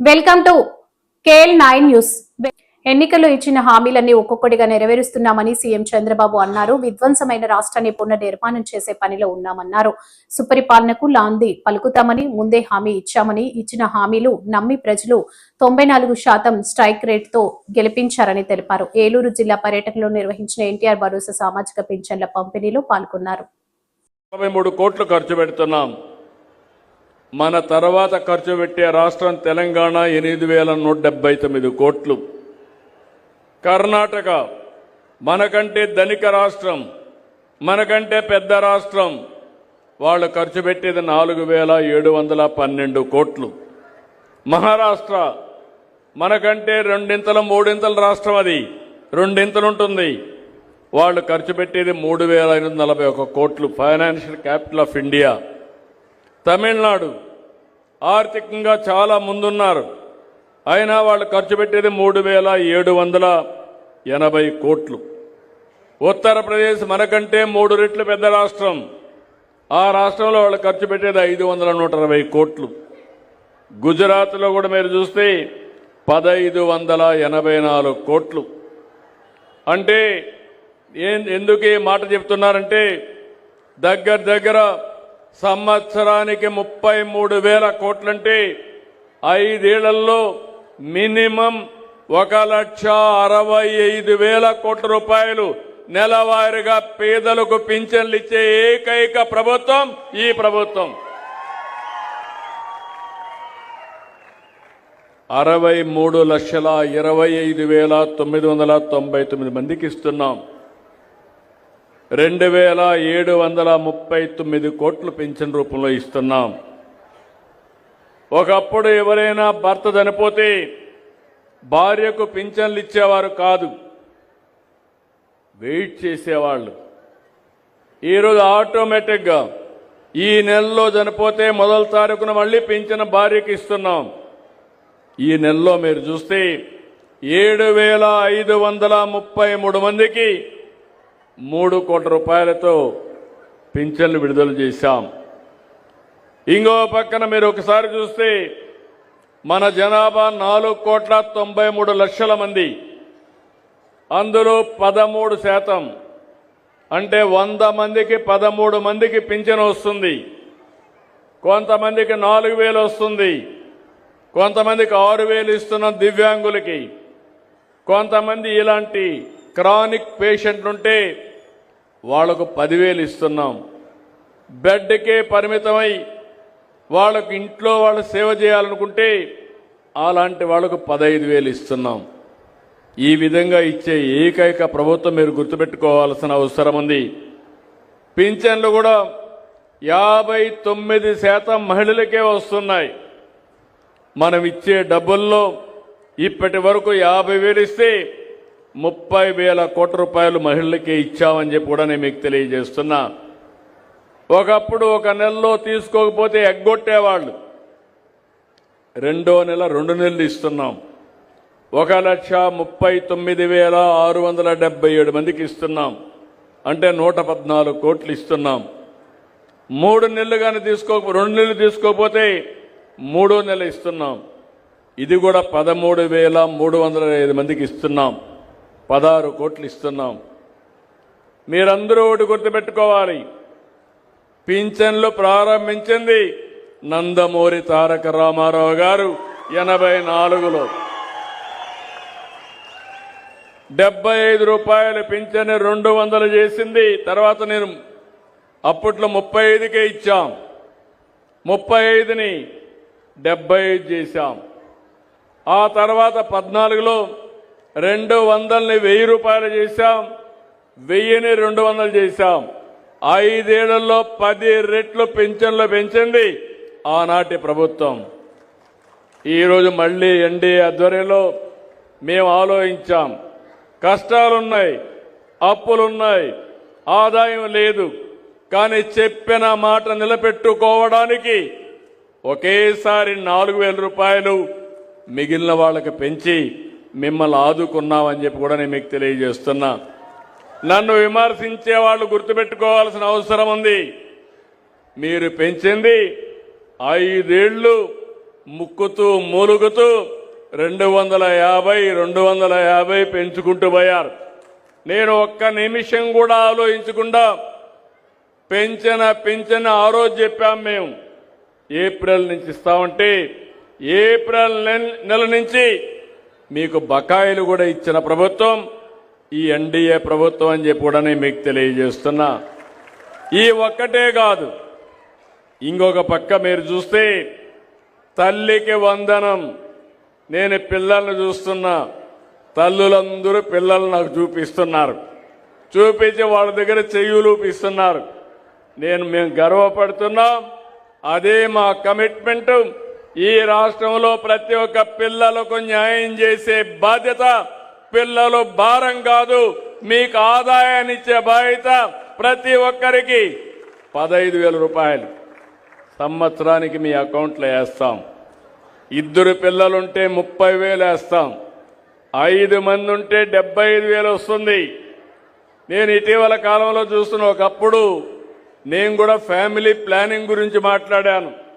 Welcome to KL nine news. ఎన్నికల్లో ఇచ్చిన హామీలన్నీ ఒక్కొక్కటిగా నెరవేరుస్తున్నామని సీఎం చంద్రబాబు అన్నారు. విధ్వంసమైన రాష్ట్రాన్ని పునర్నిర్మాణం చేసే పనిలో ఉన్నామన్నారు. సుపరిపాలనకు లాంది పలుకుతామని ముందే హామీ ఇచ్చామని ఇచ్చిన హామీలు నమ్మి ప్రజలు తొంభై నాలుగు శాతం స్ట్రైక్ రేట్తో గెలిపించారని తెలిపారు. ఏలూరు జిల్లా పర్యటనలో నిర్వహించిన ఎన్టీఆర్ భరోసా సామాజిక పింఛన్ల పంపిణీలో పాల్గొన్నారు. కోట్లు ఖర్చు పెడుతున్నాం. మన తర్వాత ఖర్చు పెట్టే రాష్ట్రం తెలంగాణ ఎనిమిది వేల నూట డెబ్బై తొమ్మిది కోట్లు. కర్ణాటక మనకంటే ధనిక రాష్ట్రం మనకంటే పెద్ద రాష్ట్రం. వాళ్ళు ఖర్చు పెట్టేది నాలుగు వేల ఏడు వందల పన్నెండు కోట్లు. మహారాష్ట్ర మనకంటే రెండింతల మూడింతల రాష్ట్రం అది. రెండింతలు ఉంటుంది. వాళ్ళు ఖర్చు పెట్టేది మూడు వేల ఐదు వందల నలభై ఒక కోట్లు. Financial capital of India. Tamil Nadu ఆర్థికంగా చాలా ముందున్నారు. అయినా వాళ్ళు ఖర్చు పెట్టేది మూడు వేల ఏడు వందల ఎనభై కోట్లు. ఉత్తరప్రదేశ్ మనకంటే మూడు రెట్లు పెద్ద రాష్ట్రం. ఆ రాష్ట్రంలో వాళ్ళు ఖర్చు పెట్టేది ఐదు వందల నూట అరవై కోట్లు. గుజరాత్లో కూడా మీరు చూస్తే పదైదు వందల ఎనభై నాలుగు కోట్లు. అంటే ఏం ఎందుకు ఈ మాట చెప్తున్నారంటే దగ్గర దగ్గర సంవత్సరానికి ముప్పై మూడు వేల కోట్లంటే ఐదేళ్ళలో మినిమం ఒక లక్ష అరవై ఐదు వేల కోట్ల రూపాయలు నెలవారీగా పేదలకు పింఛన్లు ఇచ్చే ఏకైక ప్రభుత్వం ఈ ప్రభుత్వం. అరవై మూడు లక్షల ఇరవై ఐదు వేల తొమ్మిది వందల తొంభై తొమ్మిది మందికి ఇస్తున్నాం. రెండు వేల ఏడు వందల ముప్పై తొమ్మిది కోట్లు పెన్షన్ రూపంలో ఇస్తున్నాం. ఒకప్పుడు ఎవరైనా భర్త చనిపోతే భార్యకు పింఛన్లు ఇచ్చేవారు కాదు. వెయిట్ చేసేవాళ్ళు. ఈరోజు ఆటోమేటిక్గా ఈ నెలలో చనిపోతే మొదటి తారీఖున మళ్ళీ పింఛన్ భార్యకి ఇస్తున్నాం. ఈ నెలలో మీరు చూస్తే ఏడు వేల ఐదు వందల ముప్పై మూడు మందికి మూడు కోట్ల రూపాయలతో పింఛన్లు విడుదల చేశాం. ఇంకో పక్కన మీరు ఒకసారి చూస్తే మన జనాభా నాలుగు కోట్ల తొంభై మూడు లక్షల మంది. అందులో పదమూడు శాతం అంటే వంద మందికి పదమూడు మందికి పింఛన్ వస్తుంది. కొంతమందికి నాలుగు వేలు వస్తుంది. కొంతమందికి ఆరు వేలు ఇస్తున్న దివ్యాంగులకి. కొంతమంది ఇలాంటి క్రానిక్ పేషెంట్లు ఉంటే వాళ్ళకు పదివేలు ఇస్తున్నాం. బెడ్కే పరిమితమై వాళ్ళకు ఇంట్లో వాళ్ళు సేవ చేయాలనుకుంటే అలాంటి వాళ్ళకు పదహైదు వేలు ఇస్తున్నాం. ఈ విధంగా ఇచ్చే ఏకైక ప్రభుత్వం మీరు గుర్తుపెట్టుకోవాల్సిన అవసరం ఉంది. పింఛన్లు కూడా యాభై తొమ్మిది శాతం మహిళలకే వస్తున్నాయి. మనం ఇచ్చే డబ్బుల్లో ఇప్పటి వరకు యాభై వేలు ఇస్తే ముప్పై వేల కోట్ల రూపాయలు మహిళలకే ఇచ్చామని చెప్పి కూడా నేను మీకు తెలియజేస్తున్నా. ఒకప్పుడు ఒక నెలలో తీసుకోకపోతే ఎగ్గొట్టేవాళ్ళు. రెండో నెల రెండు నెలలు ఇస్తున్నాం. ఒక లక్ష ముప్పై తొమ్మిది వేల ఆరు వందల డెబ్బై ఏడు మందికి ఇస్తున్నాం. అంటే నూట పద్నాలుగు కోట్లు ఇస్తున్నాం. మూడు నెలలు కానీ తీసుకో రెండు నెలలు తీసుకోకపోతే మూడో నెల ఇస్తున్నాం. ఇది కూడా పదమూడు వేల మూడు వందల ఐదు మందికి ఇస్తున్నాం. పదహారు కోట్లు ఇస్తున్నాం. మీరందరూ ఒకటి గుర్తుపెట్టుకోవాలి. పింఛన్లు ప్రారంభించింది నందమూరి తారక రామారావు గారు ఎనభై నాలుగులో. డెబ్బై ఐదు రూపాయలు పింఛన్ రెండు వందలు చేసింది. తర్వాత నేను అప్పట్లో ముప్పై ఐదుకే ఇచ్చాం. ముప్పై ఐదుని డెబ్బై ఐదు చేశాం. ఆ తర్వాత పద్నాలుగులో రెండు వందలని వెయ్యి రూపాయలు చేశాం. వెయ్యిని రెండు వందలు చేశాం. ఐదేళ్ళలో పది రెట్లు పెన్షన్లు పెంచింది ఆనాటి ప్రభుత్వం. ఈరోజు మళ్ళీ ఎన్డీఏ ఆధ్వర్యంలో మేము ఆలోచించాం. కష్టాలున్నాయి అప్పులున్నాయి ఆదాయం లేదు. కానీ చెప్పిన మాట నిలబెట్టుకోవడానికి ఒకేసారి నాలుగు వేల రూపాయలు మిగిలిన వాళ్ళకి పెంచి మిమ్మల్ని ఆదుకున్నామని చెప్పి కూడా నేను మీకు తెలియజేస్తున్నా. నన్ను విమర్శించే వాళ్ళు గుర్తుపెట్టుకోవాల్సిన అవసరం ఉంది. మీరు పెంచింది ఐదేళ్ళు ముక్కుతూ మూలుగుతూ రెండు వందల యాభై రెండు వందల యాభై పెంచుకుంటూ పోయారు. నేను ఒక్క నిమిషం కూడా ఆలోచించకుండా పెంచిన పెంచిన ఆ రోజు చెప్పాం మేము. ఏప్రిల్ నుంచి ఇస్తామంటే ఏప్రిల్ నెల- నెల నుంచి మీకు బకాయిలు కూడా ఇచ్చిన ప్రభుత్వం ఈ ఎన్డీఏ ప్రభుత్వం అని చెప్పి కూడా నేను మీకు తెలియజేస్తున్నా. ఈ ఒక్కటే కాదు ఇంకొక పక్క మీరు చూస్తే తల్లికి వందనం. నేను పిల్లల్ని చూస్తున్నా తల్లులందరూ పిల్లలు నాకు చూపిస్తున్నారు. చూపించి వాళ్ళ దగ్గర చెయ్యులూపిస్తున్నారు నేను మేము గర్వపడుతున్నాం అదే మా కమిట్మెంటు. ఈ రాష్ట్రంలో ప్రతి ఒక్క పిల్లలకు న్యాయం చేసే బాధ్యత పిల్లలు భారం కాదు. మీకు ఆదాయాన్ని ఇచ్చే బాధ్యత ప్రతి ఒక్కరికి. పదహైదు వేల రూపాయలు సంవత్సరానికి మీ అకౌంట్లో వేస్తాం. ఇద్దరు పిల్లలుంటే ముప్పై వేలు వేస్తాం. ఐదు మంది ఉంటే డెబ్బై ఐదు వేలు వస్తుంది. నేను ఇటీవల కాలంలో చూస్తున్న ఒకప్పుడు నేను కూడా ఫ్యామిలీ ప్లానింగ్ గురించి మాట్లాడాను.